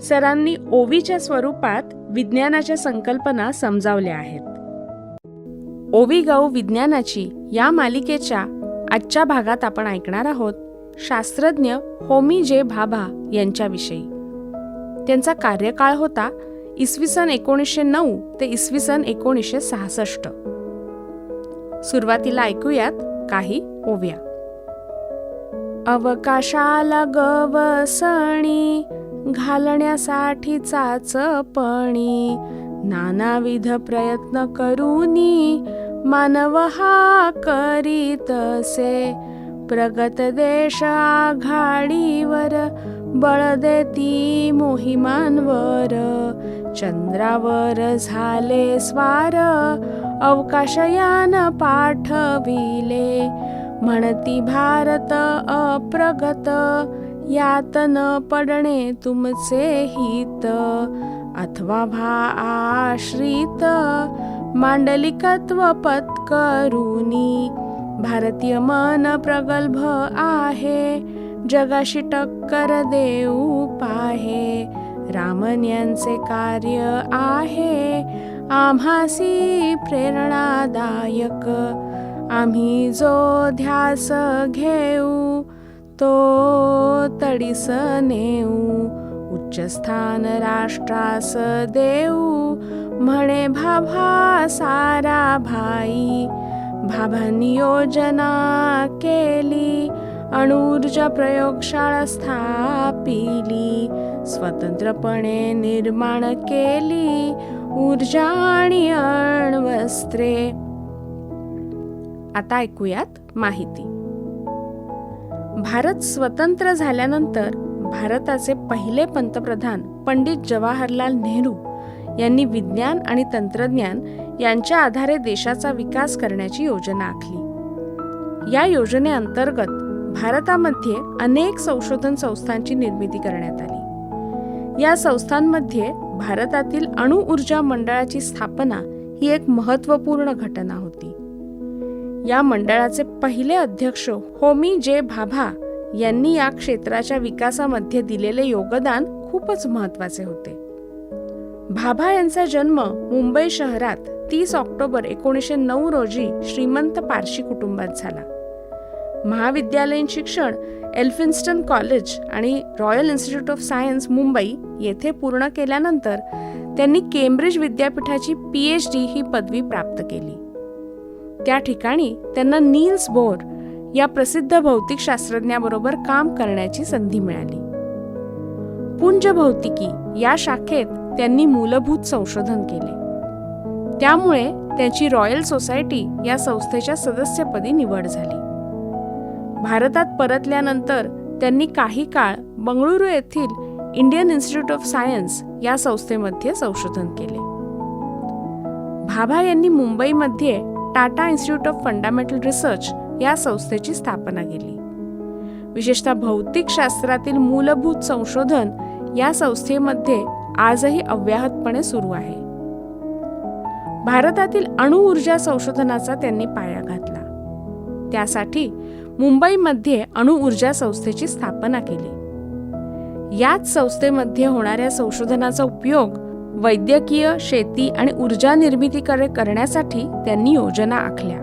सरांनी ओवीच्या स्वरूपात विज्ञानाच्या संकल्पना समजावल्या आहेत. ओवी गाऊ विज्ञानाची या मालिकेच्या आजच्या भागात आपण ऐकणार आहोत शास्त्रज्ञ होमी जे भाभा यांच्याविषयी. त्यांचा कार्यकाळ होता इसवी सन एकोणीसशे नऊ ते इसवी सन एकोणीसशे सहासष्ट. सुरुवातीला ऐकूयात काही ओव्या. अवकाशाला गवसणी घालण्यासाठीचाच पणी नानाविध प्रयत्न करूनी मानव हा करीतसे प्रगत देश आघाडीवर बळ देती मोहिमांवर. चंद्रावर झाले स्वार अवकाशयान पाठविले. म्हणती भारत अप्रगत यात न पडणे तुमचे हित. अथवा भा आश्रित. मांडलिकत्व पत्करुनी भारतीय मन प्रगल्भ आहे. जगाशी टक्कर देऊ पाहे. रामन यांचे कार्य आहे. आम्हासी प्रेरणादायक. आम्ही जो ध्यास घेऊ तो तडीस नेऊ उच्च स्थान राष्ट्रास देऊ म्हणे भाभा सारा भाई भाभांनी योजना केली अणुऊर्जा प्रयोगशाळा स्थापिली स्वतंत्रपणे निर्माण केली ऊर्जा आणि अण्वस्त्रे. आता ऐकूयात माहिती. भारत स्वतंत्र झाल्यानंतर भारताचे पहिले पंतप्रधान पंडित जवाहरलाल नेहरू यांनी विज्ञान आणि तंत्रज्ञान यांच्या आधारे देशाचा विकास करण्याची योजना आखली. या योजनेअंतर्गत भारतामध्ये अनेक संशोधन संस्थांची निर्मिती करण्यात आली. या संस्थांमध्ये भारतातील अणुऊर्जा मंडळाची स्थापना ही एक महत्त्वपूर्ण घटना होती. या मंडळाचे पहिले अध्यक्ष होमी जे भाभा यांनी या क्षेत्राच्या विकासामध्ये दिलेले योगदान खूपच महत्त्वाचे होते. भाभा यांचा जन्म मुंबई शहरात तीस ऑक्टोबर एकोणीसशे नऊ रोजी श्रीमंत पारशी कुटुंबात झाला. महाविद्यालयीन शिक्षण एल्फिन्स्टन कॉलेज आणि Royal Institute of Science Mumbai येथे पूर्ण केल्यानंतर त्यांनी केम्ब्रिज विद्यापीठाची पी एच डी ही पदवी प्राप्त केली. त्या ठिकाणी त्यांना नील्स बोर या प्रसिद्ध भौतिक शास्त्रज्ञाबरोबर काम करण्याची संधी मिळाली. पुंज भौतिकी या शाखेत त्यांनी मूलभूत संशोधन केले. त्यामुळे त्यांची रॉयल सोसायटी या संस्थेच्या सदस्यपदी निवड झाली. भारतात परतल्यानंतर त्यांनी काही काळ बंगळुरू येथील इंडियन इन्स्टिट्यूट ऑफ सायन्स या संस्थेमध्ये संशोधन केले. भाभा यांनी मुंबईमध्ये Tata institute of fundamental research या संस्थेची स्थापना केली. विशेषतः भौतिक शास्त्रातील मूलभूत संशोधन या संस्थेमध्ये आजही अव्याहतपणे सुरू आहे. भारतातील अणुऊर्जा संशोधनाचा त्यांनी पाया घातला. त्यासाठी मुंबईमध्ये अणुऊर्जा संस्थेची स्थापना केली. याच संस्थेमध्ये होणाऱ्या संशोधनाचा उपयोग वैद्यकीय शेती आणि ऊर्जा निर्मितीकडे करण्यासाठी त्यांनी योजना आखल्या.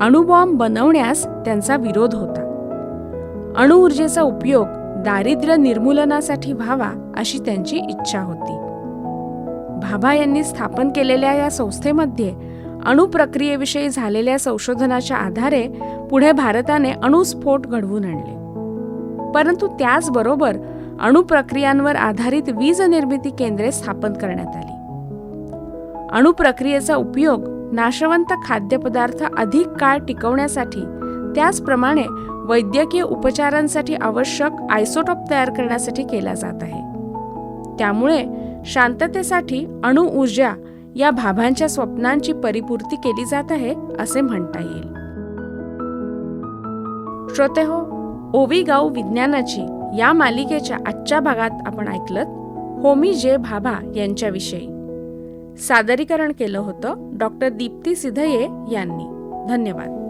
अणुबॉम्ब बनवण्यास त्यांचा विरोध होता. अणुऊर्जेचा उपयोग दारिद्र्य निर्मूलनासाठी व्हावा अशी त्यांची इच्छा होती. भाभा यांनी स्थापन केलेल्या या संस्थेमध्ये अणुप्रक्रियेविषयी झालेल्या संशोधनाच्या आधारे पुढे भारताने अणुस्फोट घडवून आणले. परंतु त्याचबरोबर अणुप्रक्रियांवर आधारित वीज निर्मिती केंद्रे स्थापन करण्यात आली. अणुप्रक्रियेचा उपयोग नाशवंत खाद्यपदार्थ अधिक काळ टिकवण्यासाठी त्याचप्रमाणे वैद्यकीय उपचारांसाठी आवश्यक आयसोटॉप तयार करण्यासाठी केला जात आहे. त्यामुळे शांततेसाठी अणुऊर्जा या भाभांच्या स्वप्नांची परिपूर्ती केली जात आहे असे म्हणता येईल. श्रोते हो ओवी गाऊ विज्ञानाची या मालिकेच्या आजच्या भागात आपण ऐकलत होमी जे भाभा यांच्याविषयी. सादरीकरण केलं होतं डॉक्टर दीप्ती सिधये यांनी. धन्यवाद.